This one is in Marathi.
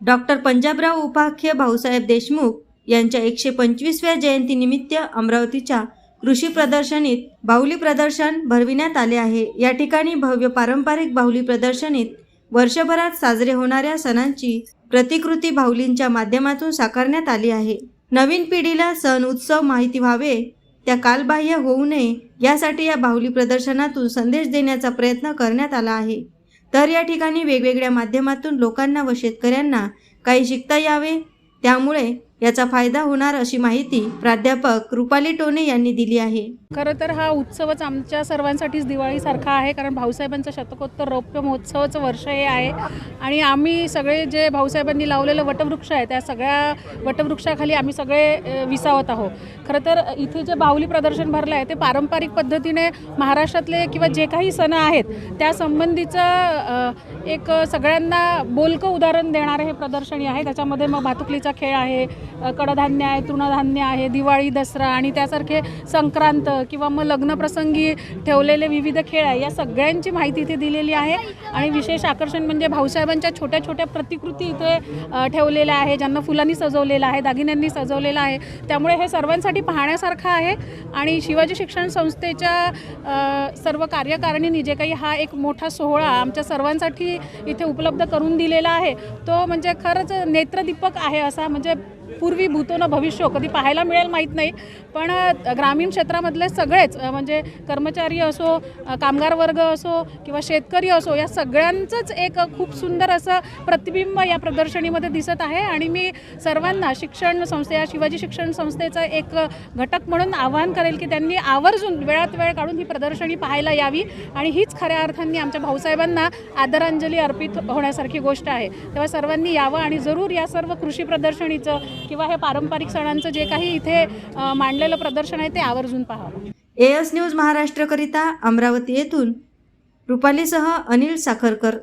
डॉक्टर पंजाबराव उपाख्य भाऊसाहेब देशमुख यांच्या एकशे पंचवीसव्या जयंतीनिमित्त अमरावतीच्या कृषी प्रदर्शनीत बाहुली प्रदर्शन भरविण्यात आले आहे. या ठिकाणी भव्य पारंपरिक बाहुली प्रदर्शनीत वर्षभरात साजरे होणाऱ्या सणांची प्रतिकृती बाहुलींच्या माध्यमातून साकारण्यात आली आहे. नवीन पिढीला सण उत्सव माहिती व्हावे त्या कालबाह्य होऊ नये यासाठी या बाहुली प्रदर्शनातून संदेश देण्याचा प्रयत्न करण्यात आला आहे. तर या ठिकाणी वेगवेगळ्या माध्यमातून लोकांना व शेतकऱ्यांना काही शिकता यावे. त्यामुळे याचा फायदा होणार अशी माहिती प्राध्यापक रुपाली टोने यांनी दिली आहे. खरं तर हा उत्सवच आमच्या सर्वांसाठीच दिवाळीसारखा आहे कारण भाऊसाहेबांचं शतकोत्तर रौप्य महोत्सवाचं वर्ष हे आहे. आणि आम्ही सगळे जे भाऊसाहेबांनी लावलेलं वटवृक्ष आहे त्या सगळ्या वटवृक्षाखाली आम्ही सगळे विसावत आहोत. खरं तर इथे जे बाहुली प्रदर्शन भरलं आहे ते पारंपरिक पद्धतीने महाराष्ट्रातले किंवा जे काही सण आहेत त्या संबंधीचं एक सगळ्यांना बोलकं उदाहरण देणारं हे प्रदर्शनी आहे. त्याच्यामध्ये मग भातुकलीचा खेळ आहे कडधान्य आहे तृणधान्य आहे दिवाळी दसरा आणि त्यासारखे संक्रांत किंवा मग लग्नप्रसंगी ठेवलेले विविध खेळ आहे. या सगळ्यांची माहिती इथे दिलेली आहे आणि विशेष आकर्षण म्हणजे भाऊसाहेबांच्या छोट्या छोट्या प्रतिकृती इथे ठेवलेल्या आहे ज्यांना फुलांनी सजवलेलं आहे दागिन्यांनी सजवलेलं आहे. त्यामुळे हे सर्वांसाठी पाहण्यासारखं आहे आणि शिवाजी शिक्षण संस्थेच्या सर्व कार्यकारिणींनी जे काही हा एक मोठा सोहळा आमच्या सर्वांसाठी इथे उपलब्ध करून दिलेला आहे. तो म्हणजे खरंच नेत्रदीपक आहे असा म्हणजे पूर्वी भूतो न भविष्य कधी पाहायला मिळेल माहीत नाही पण ग्रामीण क्षेत्रामधले सगळेच म्हणजे कर्मचारी असो कामगार वर्ग असो किंवा शेतकरी असो या सगळ्यांचंच एक खूप सुंदर असं प्रतिबिंब या प्रदर्शनीमध्ये दिसत आहे. आणि मी सर्वांना शिक्षण संस्थे या शिवाजी शिक्षण संस्थेचा एक घटक म्हणून आवाहन करेल की त्यांनी आवर्जून वेळात वेळ काढून ही प्रदर्शनी पाहायला यावी. आणि हीच खऱ्या अर्थाने आमच्या भाऊसाहेबांना आदरांजली अर्पित होण्यासारखी गोष्ट आहे. तेव्हा सर्वांनी यावं आणि जरूर या सर्व कृषी प्रदर्शनीचं किंवा हे पारंपरिक सणांचं जे काही इथे मांडलेलं प्रदर्शन आहे ते आवर्जून पाहावं. एस न्यूज महाराष्ट्रकरिता अमरावती येथून रुपालीसह अनिल साखरकर